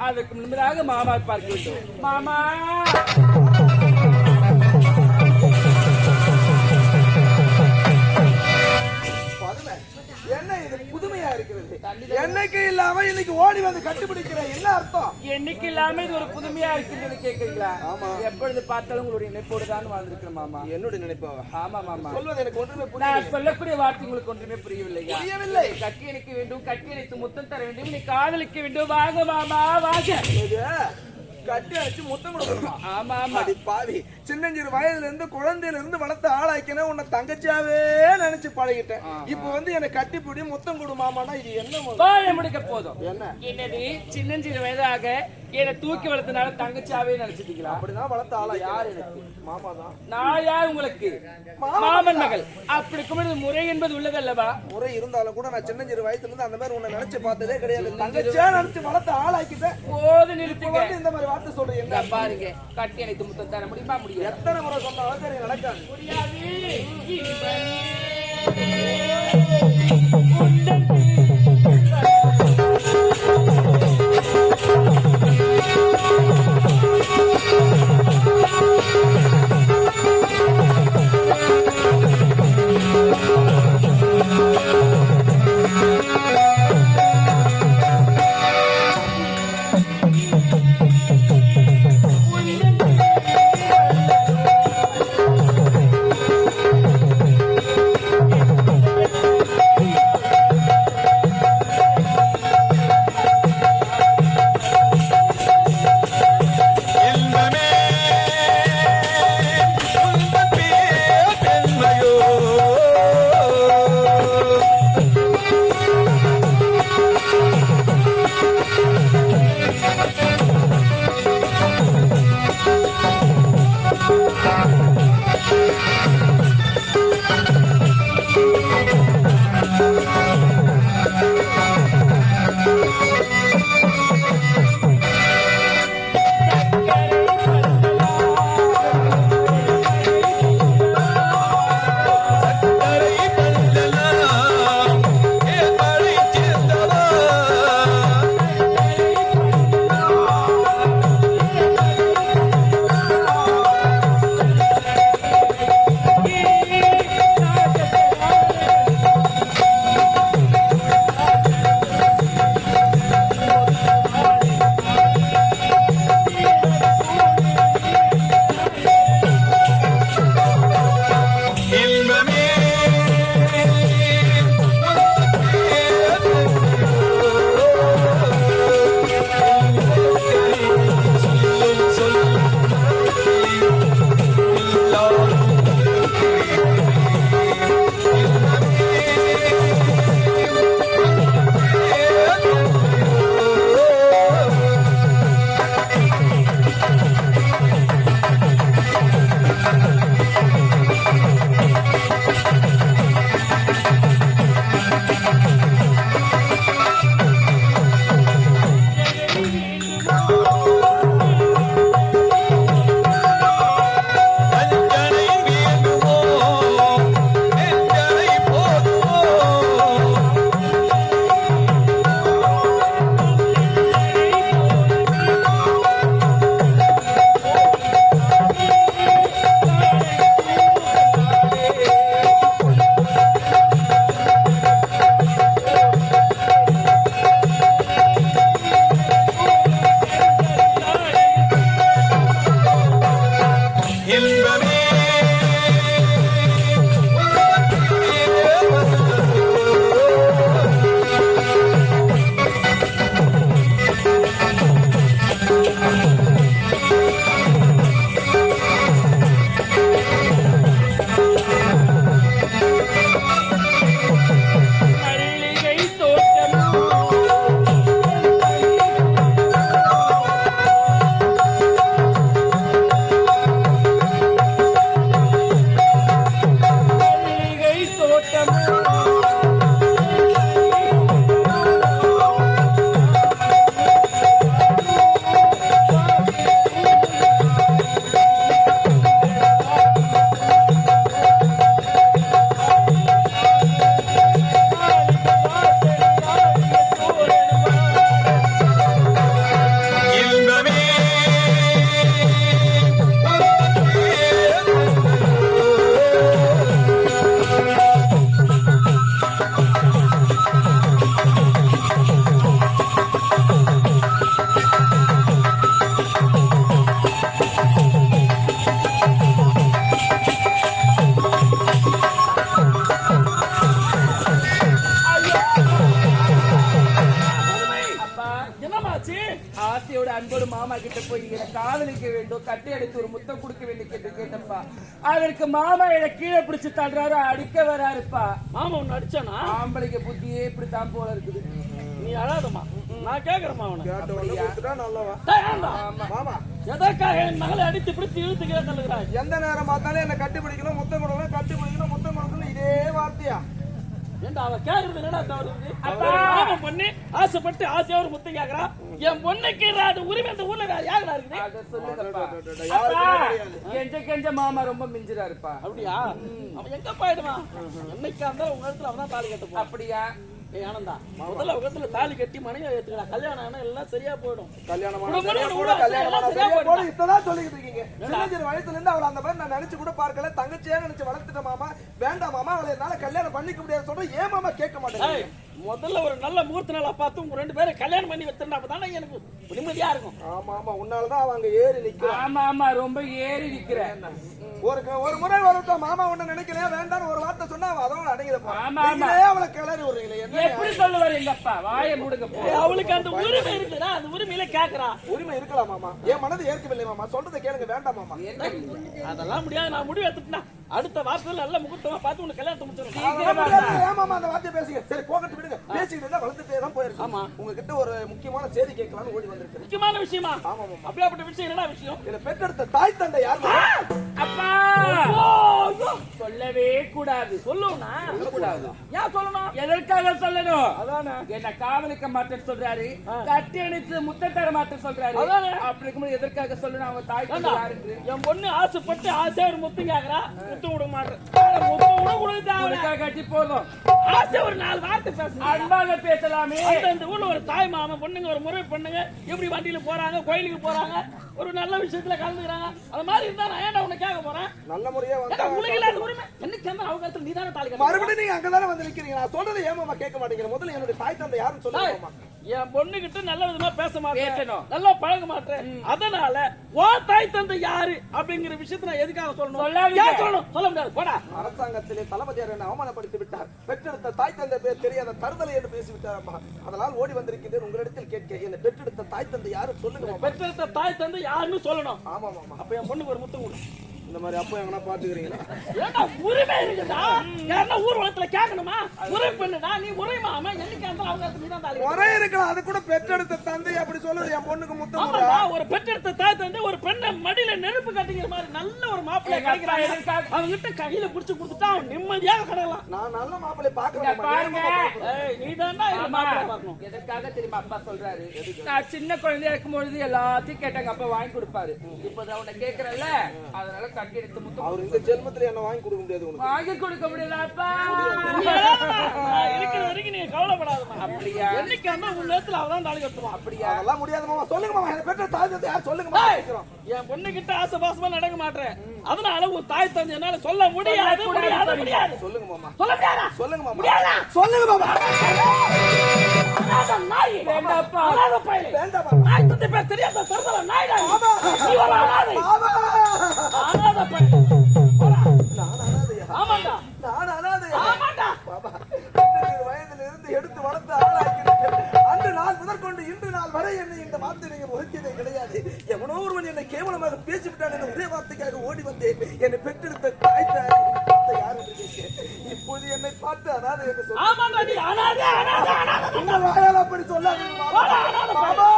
அதற்கு முன்பதாக மாமா பார்க்க வேண்டும். மாமா! புதுமையா இருக்கிறது. என்னைக்கு இல்லாம இன்னைக்கு ஓடி வந்து கண்டுபிடிக்கிற என்ன அர்த்தம்? என்னைக்கு இல்லாம இது ஒரு புதுமையா இருக்கின்றது கேக்குறீங்களா? ஆமா. எப்பொழுது பார்த்தாலும் உங்களுடைய நினைப்போடு தான் வாழ்ந்திருக்கிறேன் மாமா. என்னுடைய நினைப்பாவா ஆமா மாமா. சொல்வது எனக்கு ஒன்றுமே புரியல. நான் சொல்லக்கூடிய வார்த்தை உங்களுக்கு ஒன்றுமே புரியவில்லையா? புரியவில்லை. கட்டி அணைக்க வேண்டும் கட்டி அணைத்து முத்தம் தர வேண்டும் நீ காதலிக்க வேண்டும். வாங்க மாமா வாங்க. இது கட்டி அடிச்சு முத்தம் கொடுக்கணுமா? ஆமா ஆமா. பாவி. சின்னஞ்சிறு வயதுல இருந்து குழந்தையில இருந்து வளர்த்து ஆளாக்கின உன்னை தங்கச்சியாவே நினைச்சு பழகிட்டேன். இப்போ வந்து என்னை கட்டிப்பிடி முத்தம் கொடு மாமானா இது என்ன முடிக்க போதும். என்ன? என்னது? சின்னஞ்சிறு வயதாக என்னை தூக்கி வளர்த்தனால தங்கச்சியாவே நினைச்சிட்டீங்களா? அப்படிதான் வளர்த்த ஆளா யார் எனக்கு? மாமா தான் நான் யார் உங்களுக்கு? மாமன் மகள். அப்படி இருக்கும்போது முறை என்பது உள்ளதல்லவா? முறை இருந்தாலும் கூட நான் சின்னஞ்சிறு வயசுல இருந்து அந்த மாதிரி உன்னை நினைச்சு பார்த்ததே கிடையாது. தங்கச்சியா நினைச்சு வளர்த்து ஆளாக்கிட்டேன். போது வந்து இந்த மாதிரி வார்த்தை சொல்றீங்க. பாருங்க. கட்டி அணைத்து முத்தம் தர முடியுமா? முடியாது. எத்தனை முறை சொன்னாலும் சரி நடக்காது. முடியாது. மாமா கிட்ட போய் எனக்கு காதலிக்க வேண்டும் கட்டி அடித்து ஒரு முத்தம் கொடுக்க வேண்டும் என்று கேட்டப்பா. அதற்கு மாமா என்னை கீழே பிடிச்சு தள்ளுறாரு அடிக்க வராருப்பா. மாமா உன்னை அடிச்சானா? ஆம்பளைங்க புத்தியே இப்படித்தான் போல இருக்குது. நீ அழாதம்மா. நான் கேக்குறேம்மா அவனை. கேட்ட? மாமா. எதற்காக என் மகளை அடித்து பிடித்து இழுத்து கீழே தள்ளுகிறாய்? எந்த நேரம் பார்த்தாலும் என்ன கட்டி பிடிக்கணும் முத்தம் கொடுக்கணும் கட்டி பிடிக்கணும் முத்தம் கொடுக்கணும் இதே வார்த்தையா? ஏன்டா அவ கேக்குறது என்னடா தவறு பண்ணி. ஆசைப்பட்டு ஆசையா ஒரு முத்தம் கேக்குறா. என் பொண்ணுக்கு அது உரிமை இந்த ஊர்ல வேற யாருடா இருக்குது. கெஞ்ச கெஞ்ச மாமா ரொம்ப மிஞ்சிறாருப்பா. அப்படியா? அவன் எங்க போயிடுவான்? என்னைக்கா இருந்தாலும் உங்க இடத்துல அவன் தான் தாலி அப்படியா? ஏய் ஆனந்தா முதல்ல உலகத்துல தாலி கட்டி மனைவி ஏத்துக்கடா கல்யாணம் ஆனா எல்லாம் சரியா போயிடும் சரியா போடு, இப்பதான் சொல்லிக்கிட்டு இருக்கீங்க. வயசுல இருந்து அவளை அந்த மாதிரி நான் நினைச்சு கூட பார்க்கல. தங்கச்சியா நினைச்சு வளர்த்துட்ட மாமா. வேண்டாம் மாமா, அவளை என்னால கல்யாணம் பண்ணிக்க முடியாது சொல்றேன். ஏன் மாமா கேட்க மாட்டேங்கிறீங்க? முதல்ல ஒரு நல்ல முகூர்த்த நாளா பார்த்து உங்க ரெண்டு பேரும் கல்யாணம் பண்ணி வச்சிருந்தா அப்பதானே எனக்கு நிம்மதியா இருக்கும். ஆமா, ஆமா, உன்னாலதான் அவ அங்க ஏறி நிக்கிறா. ஆமா ஆமா. ரொம்ப ஏறி நிக்கிற ஒரு ஒரு முறை வரட்டும், மாமா உன்னை நினைக்கிறேன், வேண்டாம்னு ஒரு வார்த்தை சொன்னா அதோட அடங்கிடப்பா. ஆமா, ஆமா. அவளை கிளறி விடுறீங்களே, என்ன எப்படி சொல்லுவாரு எங்க அப்பா? வாயை மூடுங்க போ. அவளுக்கு அந்த உரிமை இருக்குடா அந்த உரிமையில கேக்குறா. உரிமை இருக்கலாம் மாமா? என் மனது ஏற்கவில்லை மாமா. சொல்றதை கேளுங்க. வேண்டாம் மாமா. அதெல்லாம் முடியாது. நான் முடிவு எடுத்துட்டேன் அடுத்த வாரத்துல நல்ல முகூர்த்தமா பார்த்து உனக்கு கல்யாணத்தை முடிச்சிடும் அதெல்லாம் முடியாது. ஏன் மாமா அந்த வார்த்தையை பேசுங்க. சரி போகட்டும் விடுங்க. பேசிக்கிட்டு இருந்தா வளர்த்துட்டே தான் போயிருக்கு ஆமா. உங்ககிட்ட ஒரு முக்கியமான செய்தி கேட்கலாம்னு ஓடி வந்திருக்கேன் முக்கியமான விஷயமா? ஆமா அப்படியாப்பட்ட விஷயம் என்னடா விஷயம்? இதுல பெற்றெடுத்த தாய் தந்தை யார்? அப்பா. சொல்லவே கூடாது. சொல்லுவனா சொல்லக்கூடாது. ஏன் சொல்லணும்? எதற்காக சொல்லணும்? அதானே. என்ன காவலிக்க மாட்டேன்னு சொல்றாரு. கட்டி அணைத்து முத்த தர மாட்டேன்னு சொல்றாரு. அதானே. அப்படி இருக்கும்போது எதற்காக சொல்லணும்? அவங்க தாய் யாருக்கு என் பொண்ணு ஆசைப்பட்டு ஆசையா ஒரு முத்து கேக்குறா. முத்து விட மாட்டேன். கொடுத்து கட்டி போதும் ஆசை ஒரு நாலு வார்த்தை அன்பாக பேசலாமே. அந்த இந்த ஊர்ல ஒரு தாய் மாமன் பொண்ணுங்க ஒரு முறை பண்ணுங்க எப்படி வண்டியில போறாங்க கோயிலுக்கு போறாங்க ஒரு நல்ல விஷயத்துல கலந்துக்கிறாங்க. அது மாதிரி இருந்தா நான் ஏன்டா உன்னை கேட்க போறேன்? நல்ல முறையா வந்தா உனக்கு இல்லாத உரிமை? என்னைக்கு அந்த தாலி. மறுபடியும் நீங்க அங்கதானே வந்து நிக்கிறீங்க? நான் சொல்றதை ஏன் மாமா கேட்க மாட்டேங்கிறேன். முதல்ல என்னுடைய தாய் தந்தை யாருன்னு சொல்லுங்க மாமா. என் பொண்ணு கிட்ட நல்ல விதமா பேச மாட்டேன். நல்லா பழக மாட்டேன். அதனால உன் தாய் தந்தை யாரு? அப்படிங்கிற விஷயத்தை நான் எதுக்காக சொல்லணும்? சொல்லணும்? சொல்ல முடியாது. போடா. அரசாங்கத்திலே தளபதியார் என்னை அவமானப்படுத்தி விட்டார். பெற்றெடுத்த தாய் தந்தை பேர் தெரியாத தருதலை என்று பேசிவிட்டார் அம்மா. அதனால் ஓடி வந்திருக்கின்றேன். உங்களிடத்தில் கேட்க என்னை பெற்றெடுத்த தாய் தந்தை யாரும் சொல்லுங்க பெற்றெடுத்த தாய் தந்தை யாருன்னு சொல்லணும். ஆமா மாமா. அப்ப என் பொண்ணுக்கு ஒரு முத்தம் கொடு. இந்த மாதிரி அப்போ எங்கன்னா பாத்துக்கிறீங்களா? உரிமை இருக்குதா? யாருன்னா ஊர் வளத்துல கேட்கணுமா? உரை பண்ணுடா நீ உரை மாம என்னைக்கு அந்த அவங்க தாலி. ஒரே இருக்கலாம் அது கூட பெற்றெடுத்த தந்தை அப்படி சொல்லுது என் பொண்ணுக்கு முத்தம் ஒரு பெற்றெடுத்த தாய் தந்தை ஒரு பெண்ணை மடியில நெருப்பு கட்டிக்கிற மாதிரி நல்ல ஒரு மாப்பிள்ளை கிடைக்கிறாங்க அவங்க கிட்ட கையில புடிச்சு கொடுத்துட்டா அவன் நிம்மதியாக கடலாம். நான் நல்ல மாப்பிள்ளை பாக்குறேன் பாருங்க. ஏய் நீ தான்டா இந்த ஆமா. மாப்பிள்ளை பார்க்கணும். எதற்காக தெரியுமா அப்பா சொல்றாரு? நான் சின்ன குழந்தையா இருக்கும் பொழுது எல்லாத்தையும் கேட்டாங்க அப்பா வாங்கி கொடுப்பாரு. இப்போதான் உன்னை கேக்குறல்ல அதனால கட்டி எடுத்து முத்தம் அவர் இந்த ஜென்மத்துல என்ன வாங்கி கொடுக்க முடியாது உனக்கு. வாங்கி கொடுக்க முடியல அப்பா. நீ அழாதடா. நான் இருக்கிற வரைக்கும் நீங்க கவலைப்படாதம்மா. அப்படியா? என்னைக்கு இருந்தா உன் நேரத்துல அவதான் தாலி கட்டுவான் அப்படியா? அதெல்லாம் முடியாது மாமா. சொல்லுங்க மாமா. என்ன பெற்ற யார்? சொல்லுங்க கேட்கிறோம். என் பொண்ணு கிட்ட ஆசை பாசமா நடக்க மாட்டேன். அதனால உன் தாய் தந்தை என்னால சொல்ல முடியாது முடியாது முடியாது சொல்லுங்க மாமா. சொல்ல முடியாதா? சொல்லுங்க மாமா. முடியாதா? சொல்லுங்க மாமா. நாய். வேண்டாப்பா. அனாதை பயலே. வேண்டாம் மாமா. தாய் தந்தை பேர் தெரியாத தருதல நாய்டா நீ. நீ ஒரு ஆமாண்டா. நான் அனாதையா ஆமாண்டா. பாபா வயதில் இருந்து எடுத்து வளர்த்து ஆளாக்கிறீர்கள் அன்று நாள் முதற்கொண்டு இன்று நாள் வரை என்னை இந்த வார்த்தை நீங்கள் ஒதுக்கியதே கிடையாது. எவனோ ஒருவன் என்னை கேவலமாக பேசிவிட்டான் என்ற ஒரே வார்த்தைக்காக ஓடி வந்தேன். என்னை பெற்றெடுத்த தாய் தாய் இப்போது என்னை பார்த்து அனாதை என்று சொல்ல அப்படி மாமா மாமா!